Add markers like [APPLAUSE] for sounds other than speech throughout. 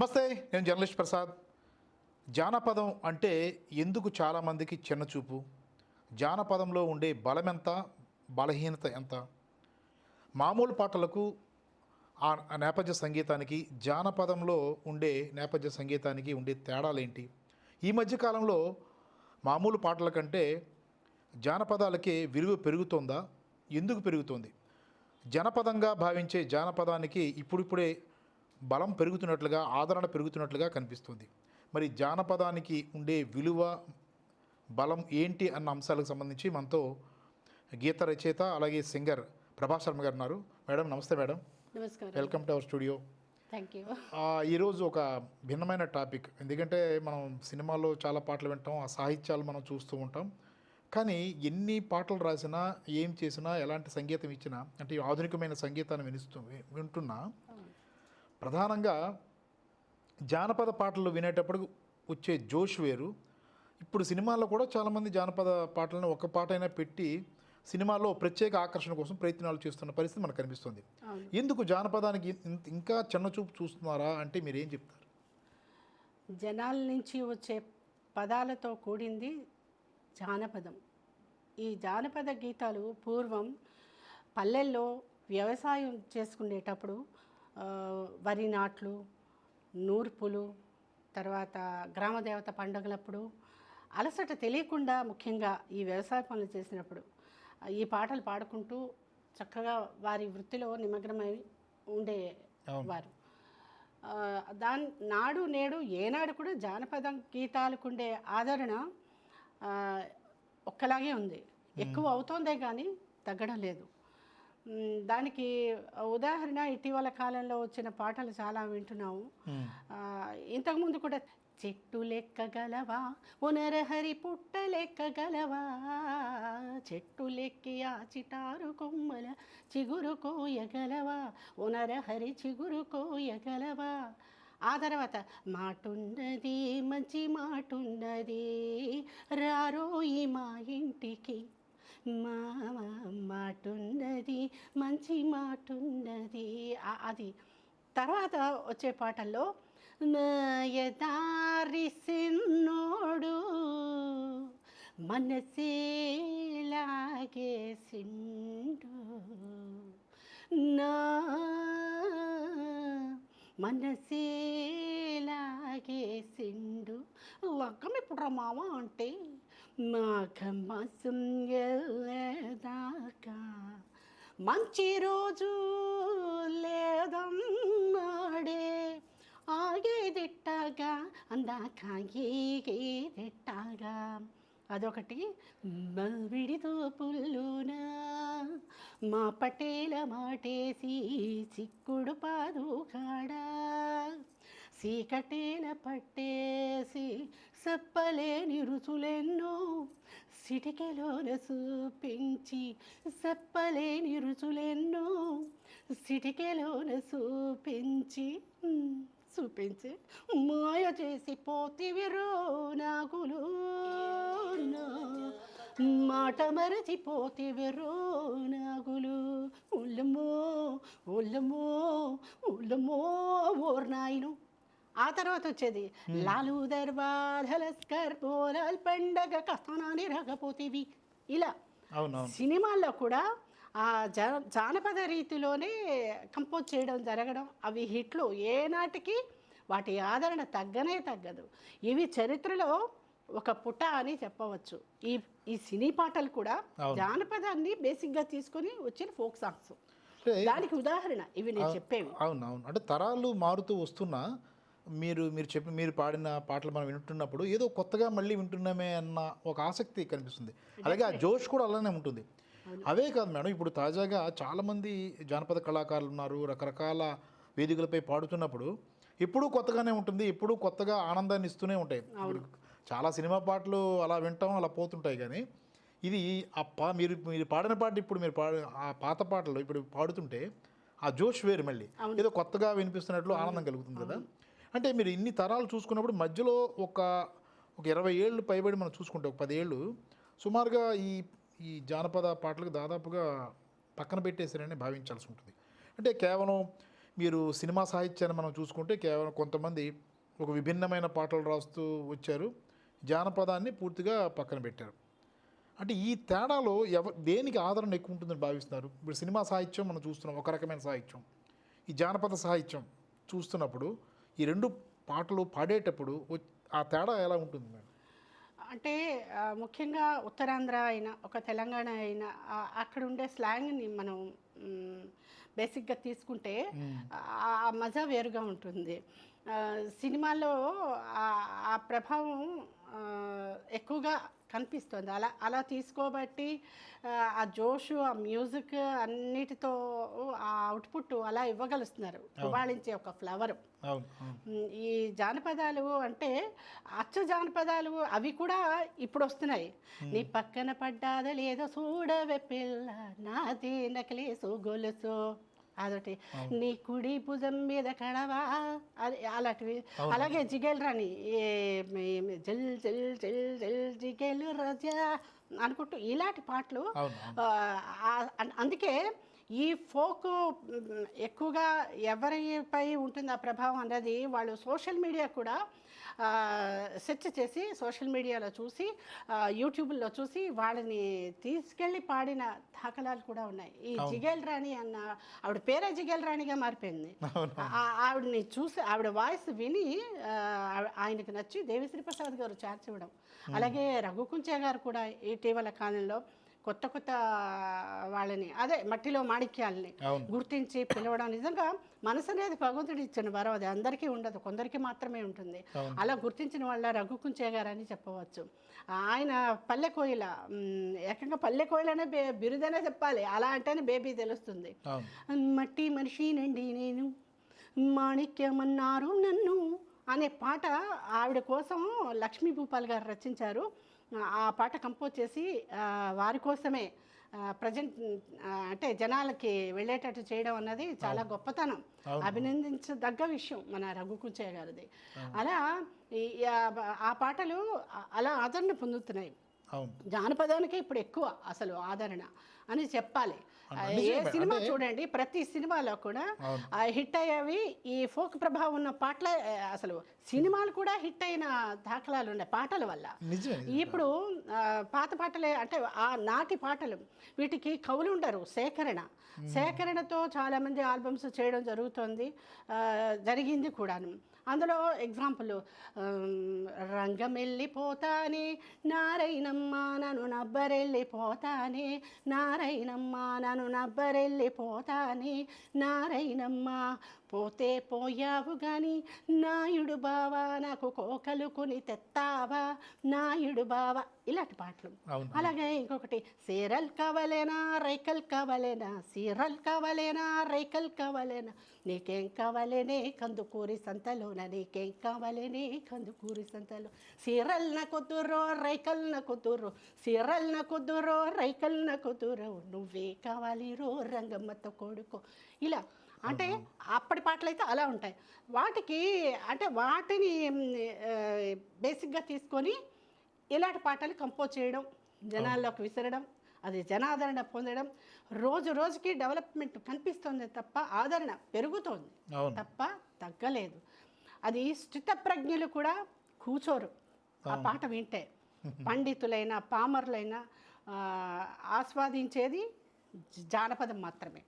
నమస్తే నేను జర్నలిస్ట్ ప్రసాద్. జానపదం అంటే ఎందుకు చాలామందికి చిన్నచూపు? జానపదంలో ఉండే బలం ఎంత బలహీనత ఎంత? మామూలు పాటలకు ఆ నేపథ్య సంగీతానికి జానపదంలో ఉండే నేపథ్య సంగీతానికి ఉండే తేడాలేంటి? ఈ మధ్య కాలంలో మామూలు పాటల కంటే జానపదాలకే విలువ పెరుగుతోందా? ఎందుకు పెరుగుతోంది? జనపదంగా భావించే జానపదానికి ఇప్పుడిప్పుడే బలం పెరుగుతున్నట్లుగా ఆదరణ పెరుగుతున్నట్లుగా కనిపిస్తుంది. మరి జానపదానికి ఉండే విలువ బలం ఏంటి అన్న అంశాలకు సంబంధించి మనతో గీత రచయిత అలాగే సింగర్ ప్రభాస్ శర్మ గారు ఉన్నారు. మేడం నమస్తే మేడం. నమస్కారం. Welcome to our studio. Thank you. ఈరోజు ఒక భిన్నమైన టాపిక్. ఎందుకంటే మనం సినిమాల్లో చాలా పాటలు వింటాం ఆ సాహిత్యాలు మనం చూస్తూ ఉంటాం. కానీ ఎన్ని పాటలు రాసినా ఏం చేసినా ఎలాంటి సంగీతం ఇచ్చినా అంటే ఆధునికమైన సంగీతాన్ని వినిస్తూ వింటున్నా ప్రధానంగా జానపద పాటలు వినేటప్పుడు వచ్చే జోష్ వేరు. ఇప్పుడు సినిమాల్లో కూడా చాలామంది జానపద పాటలను ఒక పాట అయినా పెట్టి సినిమాలో ప్రత్యేక ఆకర్షణ కోసం ప్రయత్నాలు చేస్తున్న పరిస్థితి మనకు కనిపిస్తుంది. ఎందుకు జానపదానికి ఇంకా చిన్నచూపు చూస్తున్నారా అంటే మీరు ఏం చెప్తారు? జనాల నుంచి వచ్చే పదాలతో కూడింది జానపదం. ఈ జానపద గీతాలు పూర్వం పల్లెల్లో వ్యవసాయం చేసుకునేటప్పుడు వరి నాట్లు నూర్పులు తర్వాత గ్రామదేవత పండుగలప్పుడు అలసట తెలియకుండా ముఖ్యంగా ఈ వ్యవసాయ పనులు చేసినప్పుడు ఈ పాటలు పాడుకుంటూ చక్కగా వారి వృత్తిలో నిమగ్నమై ఉండేవారు దాని నాడు నేడు ఏనాడు కూడా జానపద గీతాలకుండే ఆదరణ ఆ, ఒక్కలాగే ఉంది. ఎక్కువ అవుతోందే కానీ తగ్గడం లేదు. దానికి ఉదాహరణ ఇటీవల కాలంలో వచ్చిన పాటలు చాలా వింటున్నాము. ఇంతకుముందు కూడా చెట్టు లెక్కగలవా ఉనరహరి పుట్ట లెక్కగలవా చెట్టు లెక్కి ఆ చిటారు కొమ్మల చిగురు కోయగలవా ఉనరహరి చిగురు కోయగలవా. ఆ తర్వాత మాటున్నది మంచి మాటున్నది రారోయి మా ఇంటికి మా మాటున్నది మంచి మాటున్నది. అది. తర్వాత వచ్చే పాటల్లో ఎదారి సిన్నోడు మనసేలాగే సిండు. నా మనసే సిండు. లగ్గం ఇప్పుడు రా మామ అంటే మాఘమాసం ఎల్లదాకా మంచి రోజు లేదన్నాడే. ఆగేదిట్టాగా అందాక ఏగేదిట్టగా అదొకటి మవిడితో పుల్లునా. మా పటేల మాటేసి సిక్కుడు పాదుకాడా సీకటేల పట్టేసి చెప్పలేని రుచులెన్నో సిటికెలోన చూపించి చెప్పలేని రుచులెన్నో సిటికెలోన చూపించి చూపించి మాయ చేసి పోతివిరో నాగులు. నా మాట మరచిపోతివిరో నాగులు. ఉల్లమో ఉల్లమో ఉల్లమో ఓర్నాయను. ఆ తర్వాత వచ్చేది లాలు పోలాల్ పండగ కథనాన్ని రగపోతివి ఇలా అవునవును. సినిమాల్లో కూడా ఆ జా జానపద రీతిలోనే కంపోజ్ చేయడం జరగడం అవి హిట్లు. ఏనాటికి వాటి ఆదరణ తగ్గనే తగ్గదు. ఇవి చరిత్రలో ఒక పుట అని చెప్పవచ్చు. ఈ ఈ సినీ పాటలు కూడా. జానపదాన్ని బేసిక్గా తీసుకొని వచ్చిన ఫోక్ సాంగ్స్. దానికి ఉదాహరణ ఇవి నేను చెప్పేవి. అవును అవును అంటే తరాలు మారుతూ వస్తున్నా మీరు మీరు చెప్పి మీరు పాడిన పాటలు మనం వింటున్నప్పుడు ఏదో కొత్తగా మళ్ళీ వింటున్నామే అన్న ఒక ఆసక్తి కనిపిస్తుంది. అలాగే ఆ జోష్ కూడా అలానే ఉంటుంది. అవే కాదు మేడం ఇప్పుడు తాజాగా చాలామంది జానపద కళాకారులు ఉన్నారు రకరకాల వేదికలపై పాడుతున్నప్పుడు ఎప్పుడూ కొత్తగానే ఉంటుంది ఎప్పుడూ కొత్తగా ఆనందాన్ని ఇస్తూనే ఉంటాయి. ఇప్పుడు చాలా సినిమా పాటలు అలా వింటాం అలా పోతుంటాయి కానీ ఇది ఆ పా మీరు మీరు పాడిన పాట ఇప్పుడు మీరు పాడ ఆ పాత పాటలు ఇప్పుడు పాడుతుంటే ఆ జోష్ వేరు మళ్ళీ. ఏదో కొత్తగా వినిపిస్తున్నట్లు ఆనందం కలుగుతుంది కదా. అంటే మీరు ఇన్ని తరాలు చూసుకున్నప్పుడు మధ్యలో ఒక ఒక ఇరవై ఏళ్ళు పైబడి మనం చూసుకుంటే ఒక పదేళ్ళు సుమారుగా ఈ ఈ జానపద పాటలకు దాదాపుగా పక్కన పెట్టేశారని భావించాల్సి ఉంటుంది. అంటే కేవలం మీరు సినిమా సాహిత్యాన్ని మనం చూసుకుంటే కేవలం కొంతమంది ఒక విభిన్నమైన పాటలు రాస్తూ వచ్చారు. జానపదాన్ని పూర్తిగా పక్కన పెట్టారు. అంటే ఈ తేడాలో ఎవ దేనికి ఆదరణ ఎక్కువ ఉంటుందని భావిస్తున్నారు? ఇప్పుడు సినిమా సాహిత్యం మనం చూస్తున్నాం ఒక రకమైన సాహిత్యం. ఈ జానపద సాహిత్యం చూస్తున్నప్పుడు ఈ రెండు పాటలు పాడేటప్పుడు ఆ తేడా ఎలా ఉంటుంది మేడం? అంటే ముఖ్యంగా ఉత్తరాంధ్ర అయినా ఒక తెలంగాణ అయినా అక్కడ ఉండే స్లాంగ్ని మనం బేసిక్గా తీసుకుంటే ఆ మజా వేరుగా ఉంటుంది. సినిమాలో ఆ- ప్రభావం ఎక్కువగా కనిపిస్తుంది. అలా అలా తీసుకోబట్టి ఆ, జోషు ఆ మ్యూజిక్ అన్నిటితో ఆ అవుట్పుట్ అలా ఇవ్వగలుస్తున్నారు. ఉబాళించే ఒక ఫ్లవర్. ఈ జానపదాలు అంటే అచ్చ జానపదాలు అవి కూడా ఇప్పుడు వస్తున్నాయి. నీ పక్కన పడ్డాదో లేదో చూడవే పిల్ల నాది నకలేసు గొలుసు. అదొకటి. నీ కుడి భుజం మీద కడవా అది అలాంటివి. అలాగే జిగేల్ రాణి జల్ జల్ జల్ జల్ జిగేల్ రజా అనుకుంటూ ఇలాంటి పాటలు అందుకే ఈ ఫోక్ ఎక్కువగా ఎవరిపై ఉంటుంది ఆ ప్రభావం అన్నది వాళ్ళు సోషల్ మీడియా కూడా సెర్చ్ చేసి సోషల్ మీడియాలో చూసి యూట్యూబ్లో చూసి వాళ్ళని తీసుకెళ్ళి పాడిన దాఖలాలు కూడా ఉన్నాయి. ఈ జిగేల్ రాణి అన్న ఆవిడ పేరే జిగేల్ రాణిగా మారిపోయింది ఆవిడని చూసి ఆవిడ వాయిస్ విని ఆయనకి నచ్చి దేవిశ్రీ ప్రసాద్ గారు ఇవ్వడం. అలాగే రఘుకుంచే గారు కూడా ఇటీవల కాలంలో కొత్త కొత్త వాళ్ళని అదే మట్టిలో మాణిక్యాలని గుర్తించి పిలవడం నిజంగా మనసు అనేది భగవంతుడు ఇచ్చిన వరం అది అందరికీ ఉండదు కొందరికి మాత్రమే ఉంటుంది. అలా గుర్తించిన వాళ్ళ రఘుకుంచే గారు అని చెప్పవచ్చు. ఆయన పల్లె కోయిల ఏకంగా పల్లె కోయిలనే బే బిరుదనే చెప్పాలి. అలా అంటేనే బేబీ తెలుస్తుంది. మట్టి మనిషినండి నేను మాణిక్యమన్నారు నన్ను అనే పాట ఆవిడ కోసం లక్ష్మీ భూపాల్ గారు రచించారు. ఆ పాట కంపోజ్ చేసి వారి కోసమే ప్రజెంట్ అంటే జనాలకి వెళ్ళేటట్టు చేయడం అన్నది చాలా గొప్పతనం. అభినందించదగ్గ విషయం మన రఘుకుంచయ్య గారిది. అలా ఆ- పాటలు అలా ఆదరణ పొందుతున్నాయి. జానపదానికి ఇప్పుడు ఎక్కువ అసలు ఆదరణ. అని చెప్పాలి. ఏ. సినిమా చూడండి ప్రతి సినిమాలో కూడా హిట్ అయ్యేవి ఈ ఫోక్ ప్రభావం ఉన్న పాటలే అసలు సినిమాలు కూడా హిట్ అయిన దాఖలాలు ఉన్నాయి పాటల వల్ల. ఇప్పుడు పాత పాటలే అంటే ఆ నాటి పాటలు వీటికి కవులు ఉండరు సేకరణ. సేకరణతో చాలామంది ఆల్బమ్స్ చేయడం జరుగుతుంది జరిగింది కూడాను. అందులో ఎగ్జాంపుల్ రంగమెళ్ళిపోతానే నారైనమ్మ నన్ను నబ్బరెళ్ళిపోతానే నారైనమ్మ నన్ను నబ్బరెళ్ళిపోతానే నారైనమ్మ పోతే పోయావు గాని నాయుడు బావా నాకు కోకలు కొని తెత్తావా? నాయుడు బావా ఇలాంటి పాటలు. అలాగే ఇంకొకటి సీరల్ కావలేనా రైకల్ కావలేనా సీరల్ కావలేనా రైకల్ కావలేనా? నీకేం కావాలేనే కందుకూరి సంతలోన నీకేం కావాలేనే కందుకూరి సంతలో? సీరల్ నా కుదురో రైకల్ నా కుదురో సీరల్ నా కుదురో రైకల్ నా కుదురో నువ్వే కావాలి రో రంగమ్మతో కొడుకో. ఇలా అంటే అప్పటి పాటలు అయితే అలా ఉంటాయి. వాటికి అంటే వాటిని బేసిక్గా తీసుకొని ఇలాంటి పాటలు కంపోజ్ చేయడం జనాల్లోకి విసరడం అది జనాదరణ పొందడం రోజు రోజుకి డెవలప్మెంట్ కనిపిస్తుంది తప్ప ఆదరణ పెరుగుతోంది తప్ప తగ్గలేదు. అది స్థితప్రజ్ఞులు కూడా కూర్చోరు ఆ పాట వింటే పండితులైన పామరులైన ఆస్వాదించేది జానపదం మాత్రమే.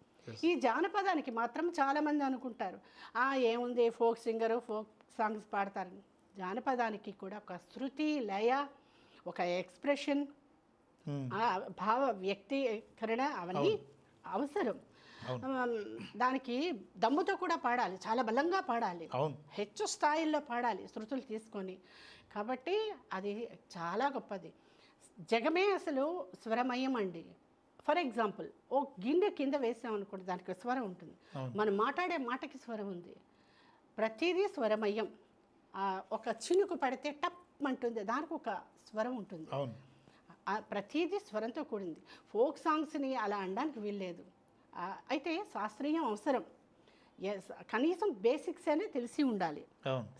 ఈ జానపదానికి మాత్రం చాలామంది అనుకుంటారు. ఆ ఏముంది ఫోక్ సింగరు ఫోక్ సాంగ్స్ పాడతారు. జానపదానికి కూడా ఒక శృతి లయ ఒక ఎక్స్ప్రెషన్ ఉమ్. ఆ భావ వ్యక్తీకరణ అవన్నీ అవసరం. దానికి దమ్ముతో కూడా పాడాలి చాలా బలంగా పాడాలి. హెచ్చు స్థాయిల్లో పాడాలి శృతులు తీసుకొని. కాబట్టి అది చాలా గొప్పది. జగమే అసలు స్వరమయం అండి ఫర్ ఎగ్జాంపుల్ ఓ గిన్నె కింద వేసాం అనుకోండి దానికి స్వరం ఉంటుంది. మనం మాట్లాడే మాటకి స్వరం ఉంది. ప్రతిదీ స్వరమయం ఒక చినుకు పడితే టప్ అంటుంది దానికి ఒక స్వరం ఉంటుంది. ప్రతిదీ స్వరంతో కూడింది. ఫోక్ సాంగ్స్ని అలా అనడానికి వీల్లేదు. అయితే శాస్త్రీయం అవసరం. కనీసం బేసిక్స్ అనే తెలిసి ఉండాలి.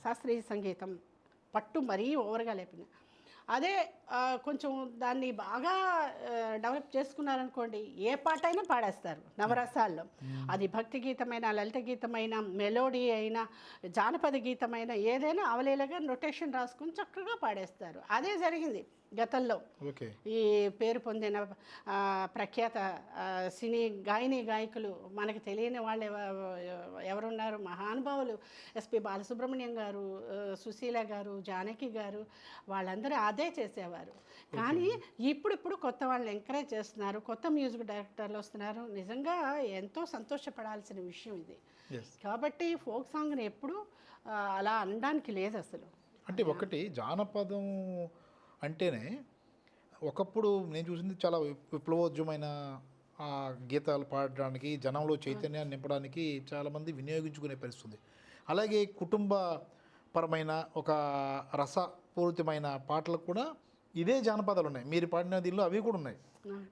శాస్త్రీయ సంగీతం పట్టు మరీ ఓవర్గా లేపిన. అదే కొంచెం దాన్ని బాగా డెవలప్ చేసుకున్నారనుకోండి ఏ పాట అయినా పాడేస్తారు నవరసాల్లో. అది భక్తి గీతమైన లలిత గీతమైన మెలోడీ అయినా జానపద గీతమైన ఏదైనా అవలేలగా నొటేషన్ రాసుకుని చక్కగా పాడేస్తారు. అదే జరిగింది. గతంలో. ఈ పేరు పొందిన ప్రఖ్యాత సినీ గాయని గాయకులు మనకు తెలియని వాళ్ళు ఎవ- ఎవరున్నారు? మహానుభావులు ఎస్పి బాలసుబ్రహ్మణ్యం గారు సుశీల గారు జానకి గారు వాళ్ళందరూ అదే చేసేవారు. కానీ ఇప్పుడిప్పుడు కొత్త వాళ్ళు ఎంకరేజ్ చేస్తున్నారు. కొత్త మ్యూజిక్ డైరెక్టర్లు వస్తున్నారు. నిజంగా ఎంతో సంతోషపడాల్సిన విషయం ఇది. కాబట్టి ఫోక్ సాంగ్ని ఎప్పుడు అలా అనడానికి లేదు అసలు. అంటే ఒకటి జానపదం అంటేనే ఒకప్పుడు నేను చూసింది చాలా విప్- విప్లవోద్యమైన ఆ గీతాలు పాడడానికి జనంలో చైతన్యాన్ని నింపడానికి చాలామంది వినియోగించుకునే పరిస్థితుంది. అలాగే కుటుంబ పరమైన ఒక రసపూరితమైన పాటలకు కూడా ఇదే జానపదాలు ఉన్నాయి. మీరు పాడిన దీనిలో అవి కూడా ఉన్నాయి.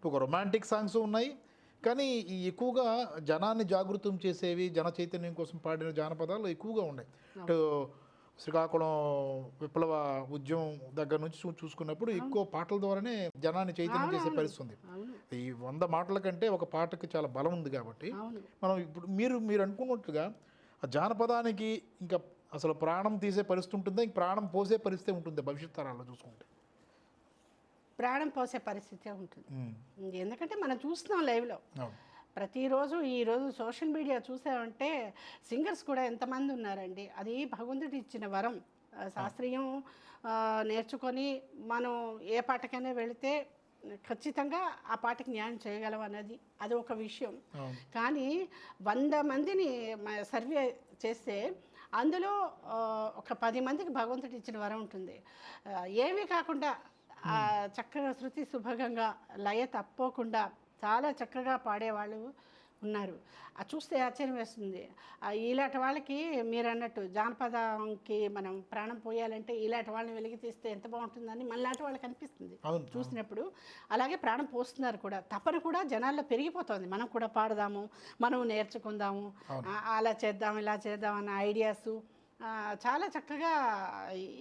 ఒక రొమాంటిక్ సాంగ్స్ ఉన్నాయి. కానీ ఎక్కువగా జనాన్ని జాగృతం చేసేవి జన చైతన్యం కోసం పాడిన జానపదాలు ఎక్కువగా ఉన్నాయి. శ్రీకాకుళం విప్లవ ఉద్యమం దగ్గర నుంచి చూసుకున్నప్పుడు ఎక్కువ పాటల ద్వారానే జనాన్ని చైతన్యం చేసే పరిస్థితి ఉంది ఈ వంద మాటల కంటే ఒక పాటకి చాలా బలం ఉంది కాబట్టి మనం ఇప్పుడు మీరు మీరు అనుకున్నట్లుగా ఆ జానపదానికి ఇంకా అసలు ప్రాణం తీసే పరిస్థితి ఉంటుందా? ఇంక ప్రాణం పోసే పరిస్థితి ఉంటుంది భవిష్యత్ తరాల్లో చూసుకుంటే. ప్రాణం పోసే పరిస్థితి ఉంటుంది. ఎందుకంటే మనం చూస్తున్నాం లైవ్లో. ప్రతిరోజు ఈరోజు సోషల్ మీడియా చూసామంటే సింగర్స్ కూడా ఎంతమంది ఉన్నారండి. అది భగవంతుడు ఇచ్చిన వరం. శాస్త్రీయం నేర్చుకొని మనం ఏ పాటకైనా వెళితే ఖచ్చితంగా ఆ పాటకి న్యాయం చేయగలం అన్నది. అది ఒక విషయం. కానీ వంద మందిని సర్వే చేస్తే అందులో ఒక పది మందికి భగవంతుడు ఇచ్చిన వరం ఉంటుంది. ఏమీ కాకుండా చక్కగా శృతి సుభగంగా లయ తప్పకుండా చాలా చక్కగా పాడేవాళ్ళు ఉన్నారు. అది చూస్తే ఆశ్చర్యం వేస్తుంది. ఇలాంటి వాళ్ళకి మీరు అన్నట్టు జానపదంకి మనం ప్రాణం పోయాలంటే ఇలాంటి వాళ్ళని వెలికి తీస్తే ఎంత బాగుంటుందని మనలాంటి వాళ్ళకి అనిపిస్తుంది చూసినప్పుడు. అలాగే ప్రాణం పోస్తున్నారు కూడా. తపన కూడా జనాల్లో పెరిగిపోతుంది. మనం కూడా పాడదాము మనం నేర్చుకుందాము అలా చేద్దాం ఇలా చేద్దాం అన్న ఐడియాస్ చాలా చక్కగా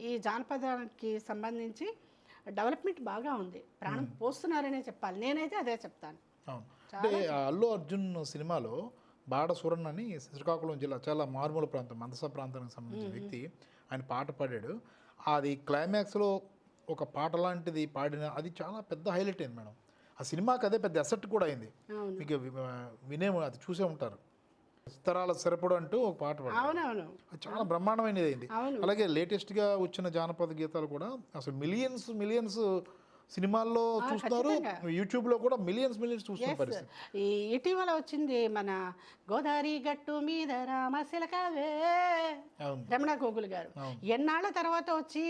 ఈ జానపదానికి సంబంధించి డెవలప్మెంట్ బాగా ఉంది. ప్రాణం పోస్తున్నారనే చెప్పాలి. నేనైతే అదే చెప్తాను. అవును. అంటే ఆ అల్లు అర్జున్ సినిమాలో బాడ సూరన్ అని శ్రీకాకుళం జిల్లా చాలా మారుమూల ప్రాంతం మందస ప్రాంతానికి సంబంధించిన వ్యక్తి ఆయన పాట పాడాడు. అది క్లైమాక్స్లో ఒక పాట లాంటిది పాడిన అది చాలా పెద్ద హైలైట్ అయింది మేడం. ఆ సినిమాకి అదే పెద్ద అసెట్ కూడా అయింది. మీకు వినే అది చూసే ఉంటారు. తరాల సరిపడు అంటూ ఒక పాట పాడారు అది చాలా బ్రహ్మాండమైనది అయింది. అలాగే లేటెస్ట్గా వచ్చిన జానపద గీతాలు కూడా అసలు మిలియన్స్ మిలియన్స్ సినిమాల్లో చూస్తున్నారు. యూట్యూబ్లో కూడా మిలియన్స్ మిలియన్స్ చూస్తున్న పరిస్థితి. ఈ ఇటీవల వచ్చింది మన గోదావరి గట్టు మీద రామశిలకవే రమణ గోగుల్ గారు. ఎన్నాళ్ళ తర్వాత వచ్చి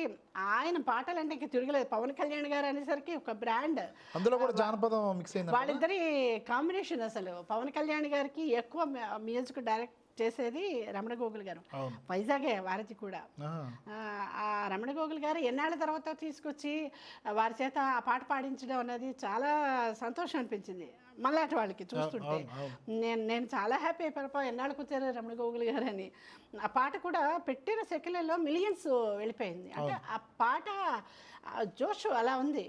ఆయన పాటలు అంటే ఇంక తిరగలేదు. పవన్ కళ్యాణ్ గారు అనేసరికి ఒక బ్రాండ్. అందులో కూడా జానపదం మిక్స్ అయింది వాళ్ళిద్దరి కాంబినేషన్ అసలు. పవన్ కళ్యాణ్ గారికి ఎక్కువ మ్యూజిక్ డైరెక్ట్ చేసేది రమణ గోగుల్ గారు. వైజాగే వారధి కూడా. ఆ. రమణ గోగుల్ గారు ఎన్నాళ్ళ తర్వాత తీసుకొచ్చి వారి చేత ఆ పాట పాడించడం అనేది చాలా సంతోషం అనిపించింది. మళ్ళాటి వాళ్ళకి చూస్తుంటే నేను నేను చాలా హ్యాపీ అయిపోయినా ఎన్నాళ్ళకు వచ్చారు రమణ గోగుల్ గారు అని ఆ పాట కూడా పెట్టిన సెకండ్లలో మిలియన్స్ వెళ్ళిపోయింది. అంటే ఆ పాట జోష్ అలా ఉంది.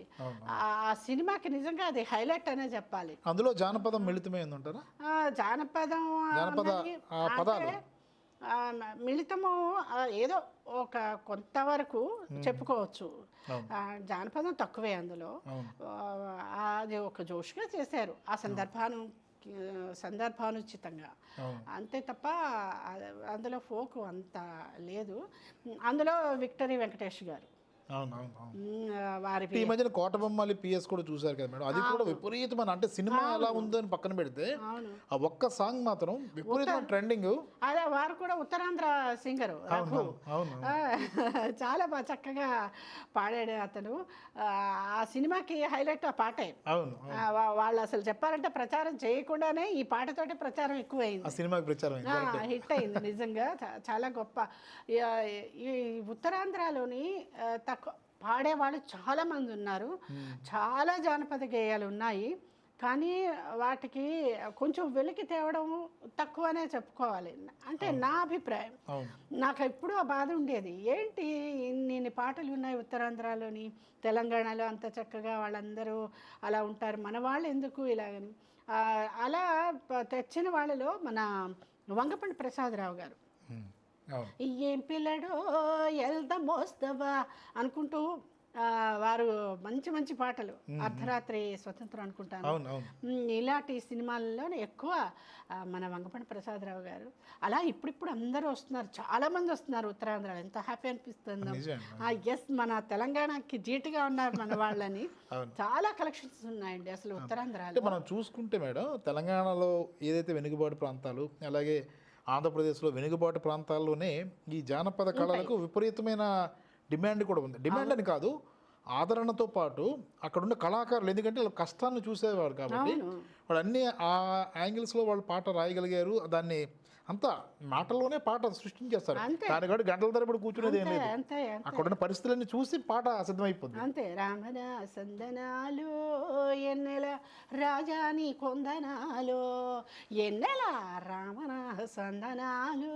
ఆ సినిమాకి నిజంగా అది హైలైట్ అనే చెప్పాలి. అందులో జానపదం మిళితమైంది అంటారా ఆ, జానపదం పదాలు. మిళితము ఏదో ఒక కొంతవరకు చెప్పుకోవచ్చు. జానపదం తక్కువే అందులో. అది ఒక జోష్గా చేశారు. ఆ సందర్భాను సందర్భానుచితంగా. అంతే తప్ప అందులో ఫోక్ అంత లేదు. అందులో విక్టరీ వెంకటేష్ గారు. వారి ఈ మధ్యన కోటబొమ్మాలి పిఎస్ కూడా చూశారు కదా మేడం. అది కూడా విపరీతమైన అంటే సినిమా ఎలా ఉందో అని పక్కన పెడితే ఆ ఒక్క సాంగ్ మాత్రం విపరీతమైన ట్రెండింగ్ అదే వారు కూడా ఉత్తరాంధ్ర సింగరు చాలా బాగా చక్కగా పాడాడు అతను. ఆ, సినిమాకి హైలైట్ ఆ పాటే. అవును వాళ్ళు అసలు చెప్పాలంటే ప్రచారం చేయకుండానే ఈ పాటతోటి ప్రచారం ఆ ఎక్కువైంది సినిమాకి ప్రచారం హిట్ అయింది నిజంగా. చాలా గొప్ప. ఈ- ఉత్తరాంధ్రలోని తక్కువ పాడేవాళ్ళు చాలా మంది ఉన్నారు చాలా జానపద గేయాలు ఉన్నాయి. కానీ వాటికి కొంచెం వెలికి తేవడం తక్కువనే చెప్పుకోవాలి. అంటే నా అభిప్రాయం. నాకు ఎప్పుడూ ఆ బాధ ఉండేది. ఏంటి ఇన్ని పాటలు ఉన్నాయి ఉత్తరాంధ్రలోని తెలంగాణలో అంత చక్కగా వాళ్ళందరూ అలా ఉంటారు. మన వాళ్ళు ఎందుకు ఇలాగని? అలా తెచ్చిన వాళ్ళలో మన వంగపండి ప్రసాదరావు గారు. ఏం పిల్లడో ఎల్ద మోస్తవా అనుకుంటూ ఆ, వారు మంచి మంచి పాటలు అర్ధరాత్రి స్వతంత్రం అనుకుంటాను. ఇలాంటి సినిమాల్లో ఎక్కువ మన వంగపండి ప్రసాదరావు గారు. అలా ఇప్పుడిప్పుడు అందరూ వస్తున్నారు. చాలా మంది వస్తున్నారు ఉత్తరాంధ్రలో. ఎంత హ్యాపీ అనిపిస్తుందో. ఎస్ మన తెలంగాణకి జీటుగా ఉన్నారు మన వాళ్ళని. చాలా కలెక్షన్స్ ఉన్నాయండి అసలు ఉత్తరాంధ్రలో అంటే మనం చూసుకుంటే మేడం తెలంగాణలో ఏదైతే వెనుకబాటు ప్రాంతాలు అలాగే ఆంధ్రప్రదేశ్లో వెనుకబాటు ప్రాంతాల్లోనే ఈ జానపద కళలకు విపరీతమైన డిమాండ్ కూడా ఉంది. డిమాండ్ అని కాదు ఆదరణతో పాటు అక్కడున్న కళాకారులు ఎందుకంటే వాళ్ళు కష్టాన్ని చూసేవారు కాబట్టి. వాళ్ళు అన్ని ఆ యాంగిల్స్లో వాళ్ళు పాట రాయగలిగారు దాన్ని అంతా మాటల్లోనే పాట సృష్టించేస్తారు. దాని కూడా గంటల తరబడి కూర్చునేది ఏం అంతే లేదు అక్కడున్న పరిస్థితులన్నీ చూసి పాట సిద్ధమైపోద్ది అంతే. రామన సందనాలు ఎన్నెల రాజాని కొందనాలు ఎన్నెల రామన సందనాలు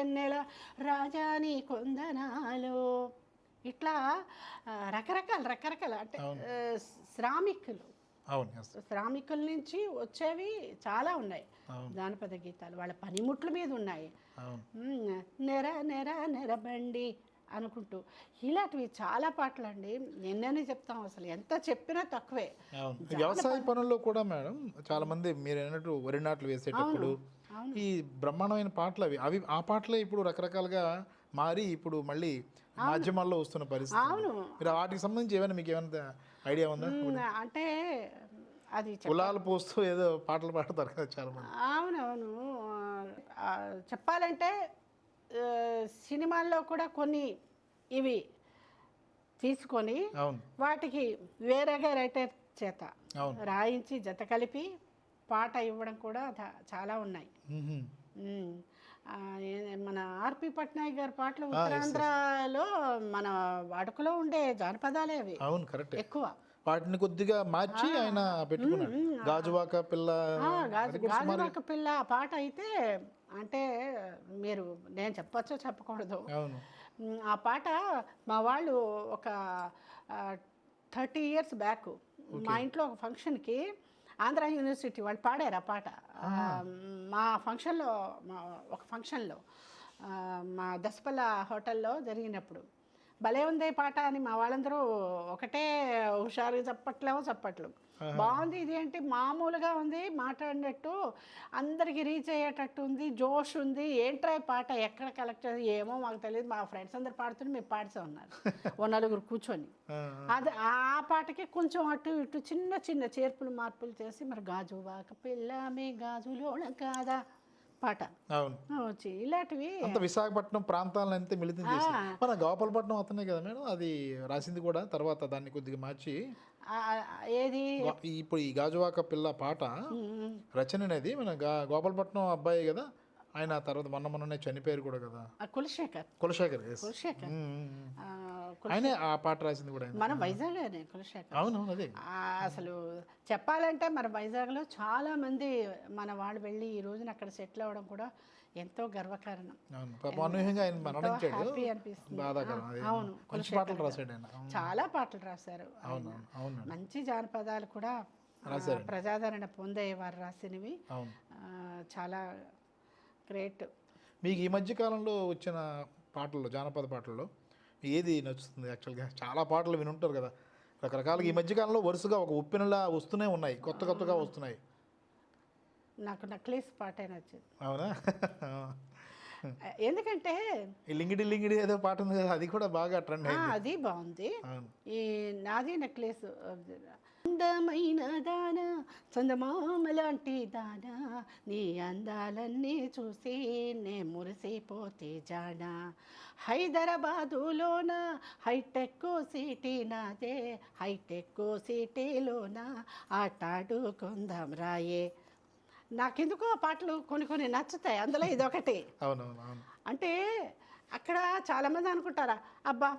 ఎన్నెల రాజాని కొందనాలు. ఇట్లా రకరకాల రకరకాల అంటే శ్రామికులు. శ్రామికుల నుంచి వచ్చేవి చాలా ఉన్నాయి. జానపద గీతాలు వాళ్ళ పనిముట్ల మీద ఉన్నాయి. నెర నెర నెరబండి అనుకుంటూ. ఇలాంటివి చాలా పాటలు అండి ఎన్నని చెప్తాం అసలు ఎంత చెప్పినా తక్కువే. వ్యవసాయ పనుల్లో కూడా మేడం చాలా మంది మీరు అన్నట్టు వరి నాట్లు వేసేటప్పుడు. ఈ బ్రహ్మాండమైన పాటలు అవి అవి ఆ పాటలే ఇప్పుడు రకరకాలుగా మారి ఇప్పుడు మళ్ళీ మాధ్యమాల్లో వస్తున్న పరిస్థితి మీరు వాటికి సంబంధించి ఏమైనా మీకు ఏమైనా ఐడియా ఉందా. అంటే అది కులాలు పోస్తూ ఏదో పాటలు పాడతారు కదా చాలా మంది. అవునవును. చెప్పాలంటే సినిమాల్లో కూడా కొన్ని ఇవి తీసుకొని వాటికి వేరేగా రైటర్ చేత రాయించి జత కలిపి పాట ఇవ్వడం కూడా చాలా ఉన్నాయి. మన ఆర్పి పట్నాయక్ గారి పాటలు ఉత్తరాంధ్రలో మన వాడుకలో ఉండే జానపదాలే అవి. అవును కరెక్ట్. ఎక్కువ. వాటిని కొద్దిగా మార్చి ఆయన పెట్టుకున్నాడు. గాజువాక పిల్ల గాజువాక పిల్ల ఆ పాట అయితే అంటే మీరు నేను చెప్పచ్చో చెప్పకూడదు? ఆ పాట మా వాళ్ళు ఒక థర్టీ ఇయర్స్ బ్యాక్ మా ఇంట్లో ఒక ఫంక్షన్కి ఆంధ్ర యూనివర్సిటీ వాళ్ళు పాడారు ఆ పాట. మా ఫంక్షన్లో మా ఒక ఫంక్షన్లో మా దసపల్ల హోటల్లో జరిగినప్పుడు భలే ఉంది పాట అని మా వాళ్ళందరూ ఒకటే హుషారుగా చప్పట్లేమో చప్పట్లు బాగుంది ఇది ఏంటి మామూలుగా ఉంది మాట్లాడినట్టు అందరికి రీచ్ అయ్యేటట్టు ఉంది జోష్ ఉంది. ఏంట్రా పాట? ఎక్కడ కలెక్ట్ ఏమో మాకు తెలియదు. మా ఫ్రెండ్స్ అందరు పాడుతుంటే మేము పాడుతూ ఉన్నారు. [LAUGHS] ఓ నలుగురు కూర్చొని. అది ఆ పాటకి కొంచెం అటు ఇటు చిన్న చిన్న చేర్పులు మార్పులు చేసి మరి గాజు వాక పిల్లమే గాజులోన కాదా? పాట. వచ్చి ఇలాంటివి. అంత విశాఖపట్నం ప్రాంతాలను అంతే మిళితం చేసి. మన గోపాలపట్నం అతనే కదా మేడం? అది రాసింది కూడా తర్వాత దాన్ని కొద్దిగా మార్చి. ఏది? ఇప్పుడు ఈ గాజువాక పిల్ల పాట రచన అనేది మన గోపాలపట్నం అబ్బాయి కదా? ఆయన తర్వాత మొన్న మొన్ననే చనిపోయారు కూడా కదా. కులశేఖర్. కులశేఖర్ yes. కులశేఖర్. ఆ, కుల- ఆయనే ఆ పాట రాసింది కూడా మన వైజాగ్లోనే కులశేఖర్. అవును అదే. అసలు చెప్పాలంటే మన వైజాగ్లో చాలా మంది మన వాళ్ళు వెళ్ళి ఈ రోజున అక్కడ సెటిల్ అవ్వడం కూడా ఎంతో గర్వకారణం. హ్యాపీ అనిపిస్తుంది. అవును పాటలు రాశాడు చాలా పాటలు రాశారు. మంచి జానపదాలు కూడా ప్రజాదరణ పొందే వారు రాసినవి. చాలా గ్రేట్. మీకు ఈ మధ్య కాలంలో వచ్చిన పాటల్లో జానపద పాటల్లో ఏది నచ్చుతుంది యాక్చువల్గా చాలా పాటలు వినుంటారు కదా. రకరకాలుగా ఈ మధ్య కాలంలో వరుసగా ఒక ఉప్పెనలా వస్తూనే ఉన్నాయి. కొత్త కొత్తగా వస్తున్నాయి. నాకు నక్లీస్ పాటే నచ్చింది. అవునా? ఎందుకంటే ఈ లింగిడి లింగిడి ఏదో పాట ఉంది కదా అది కూడా బాగా ట్రెండ్ అది బాగుంది. ఈ నాది నెక్లెస్ అందమైన దాన చందమామ లాంటి దాన నీ అందాలన్నీ చూసి నే మురిసిపోతే జానా. హైదరాబాదులోన హైటెక్ సిటీ నాదే హైటెక్ సిటీలోన ఆటాడుకుందాం రాయే. నాకెందుకో ఆ పాటలు కొన్ని కొన్ని నచ్చుతాయి అందులో ఇదొకటి. అంటే అక్కడ చాలామంది అనుకుంటారా అబ్బా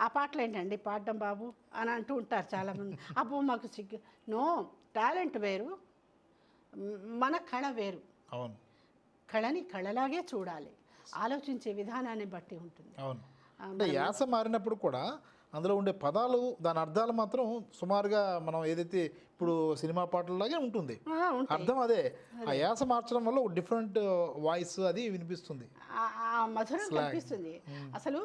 ఆ పాటలు ఏంటండి పాడడం బాబు అని అంటూ ఉంటారు చాలామంది. అబ్బో మాకు సిగ్గు. నో టాలెంట్ వేరు. మన కళ వేరు. అవును. కళని కళలాగే చూడాలి. ఆలోచించే విధానాన్ని బట్టి ఉంటుంది. అవును. యాస మారినప్పుడు కూడా అందులో ఉండే పదాలు దాని అర్థాలు మాత్రం సుమారుగా మనం ఏదైతే ఇప్పుడు సినిమా పాటలలాగే ఉంటుంది. అర్థం అదే. ఆ యాస మార్చడం వల్ల ఒక డిఫరెంట్ వాయిస్ అది వినిపిస్తుంది. మధురం కనిపిస్తుంది. అసలు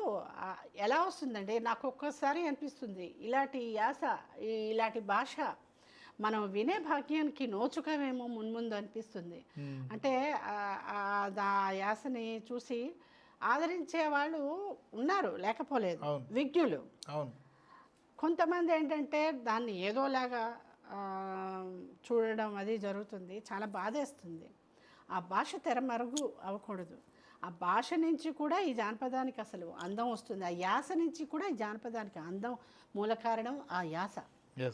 ఎలా వస్తుందంటే నాకు ఒక్కోసారి అనిపిస్తుంది. ఇలాంటి యాస ఇలాంటి భాష మనం వినే భాగ్యానికి నోచుకమేమో మున్ముందు అనిపిస్తుంది. అంటే ఆ యాసని చూసి ఆదరించే వాళ్ళు ఉన్నారు లేకపోలేదు. విజ్ఞులు. అవును. కొంతమంది ఏంటంటే దాన్ని ఏదోలాగా చూడడం అది జరుగుతుంది చాలా బాధేస్తుంది. ఆ భాష తెరమరుగు అవ్వకూడదు. ఆ భాష నుంచి కూడా ఈ జానపదానికి అసలు అందం వస్తుంది. ఆ యాస నుంచి కూడా ఈ జానపదానికి అందం మూల కారణం ఆ యాస.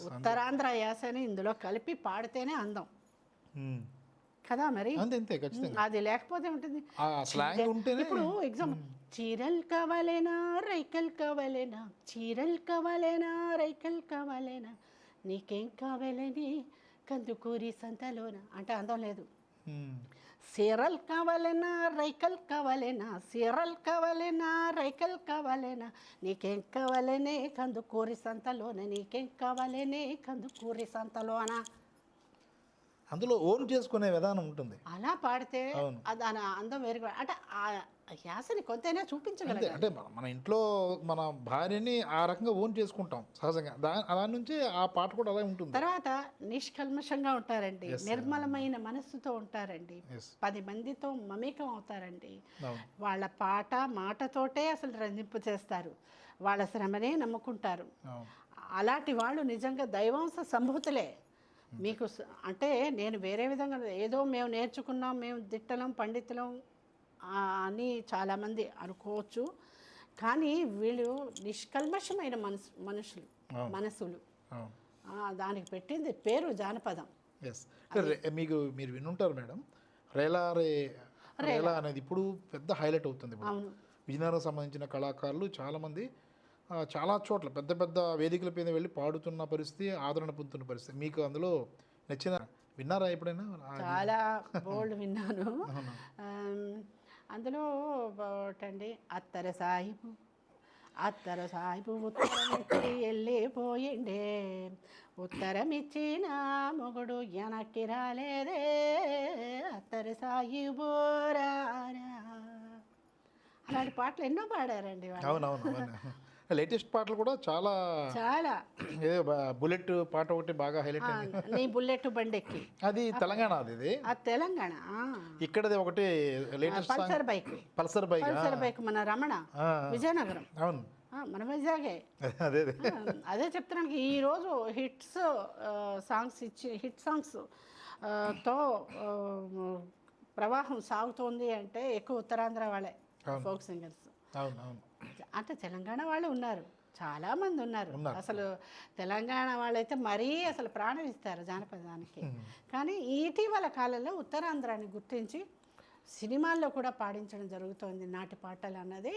ఉత్తరాంధ్ర యాసని ఇందులో కలిపి పాడితేనే అందం. కదా మరి? అంతే అది లేకపోతే ఉంటుంది. ఇప్పుడు ఎగ్జామ్ చీరల్ కావాలేనా రైకల్ కావాలేనా? చీరల్ కావాలేనా రైకల్ కావాలేనా? నీకేం కావాలని కందుకూరి సంతలోన? అంటే అందం లేదు. సీరల్ కావాలేనా రైకల్ కావాలేనా? సీరల్ కావాలేనా రైకల్ కావాలేనా? నీకేం కావాలనే కందుకూరి సంతలోన? నీకేం కావాలనే కందుకూరి సంతలోన? అందులో ఓన్ చేసుకునే విధానం ఉంటుంది. అలా పాడితే దాని అందం వేరుగా అంటే ఆ యాసని కొంతైనా అంతే చూపించగలగాలి అంటే మన- ఇంట్లో మన భార్యని ఆ రకంగా ఓన్ చేసుకుంటాం సహజంగా. దాని నుంచి ఆ పాట కూడా అలాగే ఉంటుంది. తర్వాత నిష్కల్మషంగా ఉంటారండి. నిర్మలమైన మనస్సుతో ఉంటారండి. పది మందితో మమేకం అవుతారండి. వాళ్ళ పాట మాటతోటే అసలు రంజింపు చేస్తారు. వాళ్ళ శ్రమనే నమ్ముకుంటారు. అలాంటి వాళ్ళు నిజంగా దైవాంశ సంభూతులే. మీకు అంటే నేను వేరే విధంగా ఏదో మేము నేర్చుకున్నాం మేము దిట్టలం పండితులం అని చాలామంది అనుకోవచ్చు. కానీ వీళ్ళు నిష్కల్మషమైన మనసు మనుషులు. మనసులు. దానికి పెట్టింది పేరు జానపదం. ఎస్ మీకు మీరు వినుంటారు మేడం రేలా రే రేలా. అనేది ఇప్పుడు పెద్ద హైలైట్ అవుతుంది విజయనగరం సంబంధించిన కళాకారులు చాలామంది చాలా చోట్ల పెద్ద పెద్ద వేదికల మీద వెళ్ళి పాడుతున్న పరిస్థితి ఆదరణ పొందుతున్న పరిస్థితి. మీకు అందులో నచ్చిన విన్నారా ఎప్పుడైనా? చాలా [LAUGHS] బోల్డ్ విన్నాను. అందులో ఒకటండి అత్తర సాయిబు అత్తర సాయిబు ఉత్తరం ఇచ్చి వెళ్ళిపోయిండే ఉత్తరం ఇచ్చిన మొగుడు వెనక్కి రాలేదే. అత్తర సాయిబు రారా. అలాంటి పాటలు ఎన్నో పాడారండి అవునవును అవును. లేటెస్ట్ పాటలు కూడా చాలా చాలా. [CLEARS THROAT] ఏదో బుల్లెట్ పాట ఒకటి బాగా హైలైట్ అయింది. నీ బుల్లెట్ బండెక్కి. అది తెలంగాణ అది ఇది? ఆ తెలంగాణ. ఇక్కడది ఒకటి latest Pulsar bike. Pulsar bike Pulsar bike మన రమణ విజయనగరం. అవును. మన వైజాగే. [LAUGHS] అదే అదే. చెప్తున్నాను ఈరోజు హిట్స్ ఆ, సాంగ్స్ ఇచ్చి హిట్ సాంగ్స్తో ప్రవాహం సాగుతోంది అంటే ఎక్కువ ఉత్తరాంధ్ర వాళ్ళే. Folk singers. అవును అవును. అంటే తెలంగాణ వాళ్ళు ఉన్నారు. చాలా మంది ఉన్నారు. అసలు తెలంగాణ వాళ్ళైతే మరీ అసలు ప్రాణం ఇస్తారు జానపదానికి. కానీ ఇటీవల కాలంలో ఉత్తరాంధ్రాన్ని గుర్తించి సినిమాల్లో కూడా పాడించడం జరుగుతోంది నాటి పాటలు అన్నది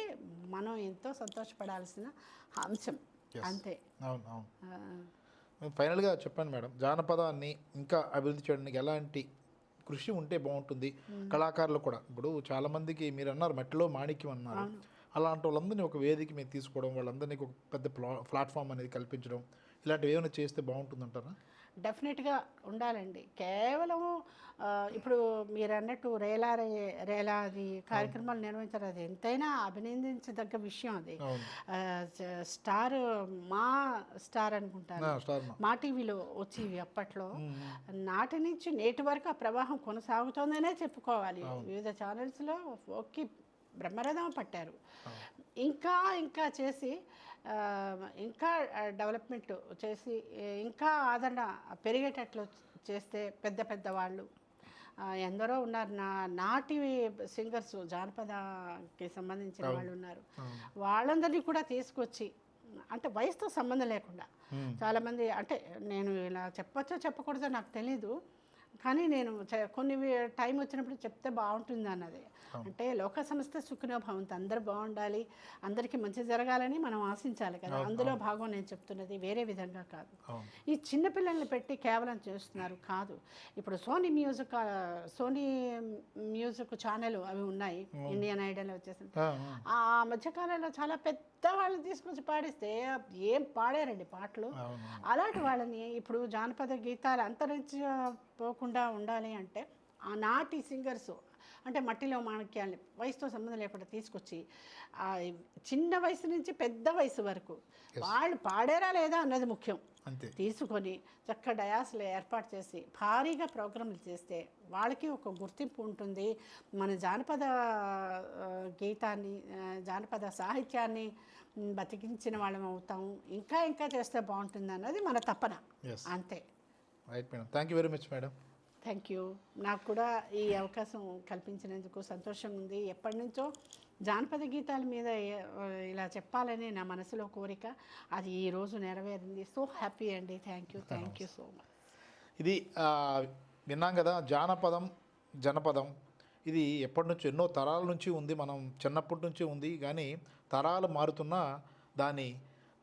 మనం ఎంతో సంతోషపడాల్సిన అంశం. అంతే. ఫైనల్గా చెప్పండి మేడం జానపదాన్ని ఇంకా అభివృద్ధి చేయడానికి ఎలాంటి కృషి ఉంటే బాగుంటుంది. కళాకారులు కూడా. ఇప్పుడు చాలా మందికి మీరు అన్నారు మట్టిలో మాణిక్యం అన్నారు. అలాంటి వాళ్ళందరినీ ఒక వేదిక మీద తీసుకోవడం వాళ్ళందరినీ ఒక పెద్ద ప్లా ప్లాట్ఫామ్ అనేది కల్పించడం ఇలాంటివి ఏమైనా చేస్తే బాగుంటుందంటారా? డెఫినెట్గా ఉండాలండి. కేవలం ఇప్పుడు మీరు అన్నట్టు రేలా రే రేలా అది కార్యక్రమాలు నిర్వహించారు. అది ఎంతైనా అభినందించదగ్గ విషయం అది. స్టార్ మా స్టార్ అనుకుంటాను మా. మా టీవీలో వచ్చేవి అప్పట్లో నాటి నుంచి నేటి వరకు ఆ ప్రవాహం కొనసాగుతోందనే చెప్పుకోవాలి. వివిధ ఛానల్స్లో ఓకే బ్రహ్మరథం పట్టారు. ఇంకా ఇంకా చేసి ఇంకా డెవలప్మెంట్ చేసి ఇంకా ఆదరణ పెరిగేటట్లు చేస్తే పెద్ద పెద్ద వాళ్ళు ఎందరో ఉన్నారు. నా నాటి సింగర్స్ జానపదకి సంబంధించిన వాళ్ళు ఉన్నారు. వాళ్ళందరినీ కూడా తీసుకొచ్చి అంటే వయసుతో సంబంధం లేకుండా చాలామంది అంటే నేను ఇలా చెప్పచ్చో చెప్పకూడదో నాకు తెలీదు. కానీ నేను కొన్ని టైం వచ్చినప్పుడు చెప్తే బాగుంటుంది అన్నది అంటే లోక సంస్థ సుఖినో భవంతు. అందరు బాగుండాలి అందరికీ మంచి జరగాలని మనం ఆశించాలి కదా. అందులో భాగం నేను చెప్తున్నది వేరే విధంగా కాదు. ఈ చిన్న పిల్లల్ని పెట్టి కేవలం చేస్తున్నారు కాదు. ఇప్పుడు Sony music Sony music channel అవి ఉన్నాయి. ఇండియన్ ఐడల్ వచ్చేసింది. ఆ మధ్యకాలంలో చాలా పెద్ద వాళ్ళని తీసుకొచ్చి పాడిస్తే ఏం పాడారండి పాటలు? అలాంటి వాళ్ళని ఇప్పుడు జానపద గీతాలు అంతరించిపోకుండా ఉండాలి అంటే ఆనాటి సింగర్స్ అంటే మట్టిలో మాణిక్యాల్ని వయసుతో సంబంధం లేకుండా తీసుకొచ్చి ఆ చిన్న వయసు నుంచి పెద్ద వయసు వరకు వాళ్ళు పాడారా లేదా అన్నది ముఖ్యం. తీసుకొని చక్క డయాస్లు ఏర్పాటు చేసి భారీగా ప్రోగ్రాంలు చేస్తే వాళ్ళకి ఒక గుర్తింపు ఉంటుంది. మన జానపద గీతాన్ని జానపద సాహిత్యాన్ని బతికించిన వాళ్ళం అవుతాం. ఇంకా ఇంకా చేస్తే బాగుంటుంది అన్నది మన తపన. అంతే. Right madam thank you very much madam thank you నాకు కూడా ఈ అవకాశం కల్పించినందుకు సంతోషం ఉంది. ఎప్పటి నుంచో జానపద గీతాల మీద ఇలా చెప్పాలని నా మనసులో కోరిక అది ఈ రోజు నెరవేరింది. సో హ్యాపీ అండి. Thank you. Thank you so much. ఇది విన్నాం కదా జానపదం జనపదం. ఇది ఎప్పటి నుంచి ఎన్నో తరాల నుంచి ఉంది మనం చిన్నప్పటి నుంచి ఉంది. కానీ తరాలు మారుతున్నా దాని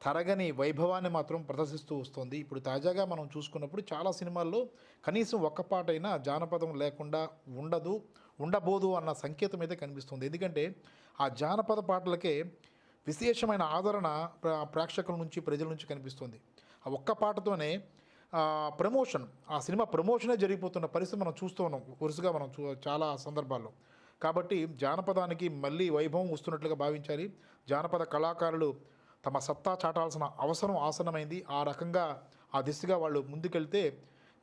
తరగని వైభవాన్ని మాత్రం ప్రదర్శిస్తూ వస్తుంది. ఇప్పుడు తాజాగా మనం చూసుకున్నప్పుడు చాలా సినిమాల్లో కనీసం ఒక్క పాటైనా జానపదం లేకుండా ఉండదు. ఉండబోదు అన్న సంకేతం అయితే కనిపిస్తుంది. ఎందుకంటే ఆ జానపద పాటలకే విశేషమైన ఆదరణ ప్రేక్షకుల నుంచి ప్రజల నుంచి కనిపిస్తుంది. ఆ ఒక్క పాటతోనే ప్రమోషన్ ఆ సినిమా ప్రమోషనే జరిగిపోతున్న పరిస్థితి మనం చూస్తూ ఉన్నాం. వరుసగా మనం చూ చాలా సందర్భాల్లో. కాబట్టి జానపదానికి మళ్ళీ వైభవం వస్తున్నట్లుగా భావించాలి. జానపద కళాకారులు తమ సత్తా చాటాల్సిన అవసరం ఆసనమైంది ఆ రకంగా ఆ దిశగా వాళ్ళు ముందుకెళ్తే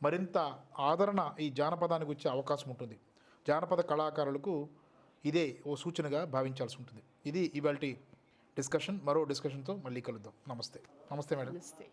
మరింత ఆదరణ ఈ జానపదానికి వచ్చే అవకాశం ఉంటుంది. జానపద కళాకారులకు ఇదే ఓ సూచనగా భావించాల్సి ఉంటుంది. ఇది ఇవాళ డిస్కషన్. మరో డిస్కషన్తో మళ్ళీ కలుద్దాం. నమస్తే. నమస్తే మేడం. నమస్తే.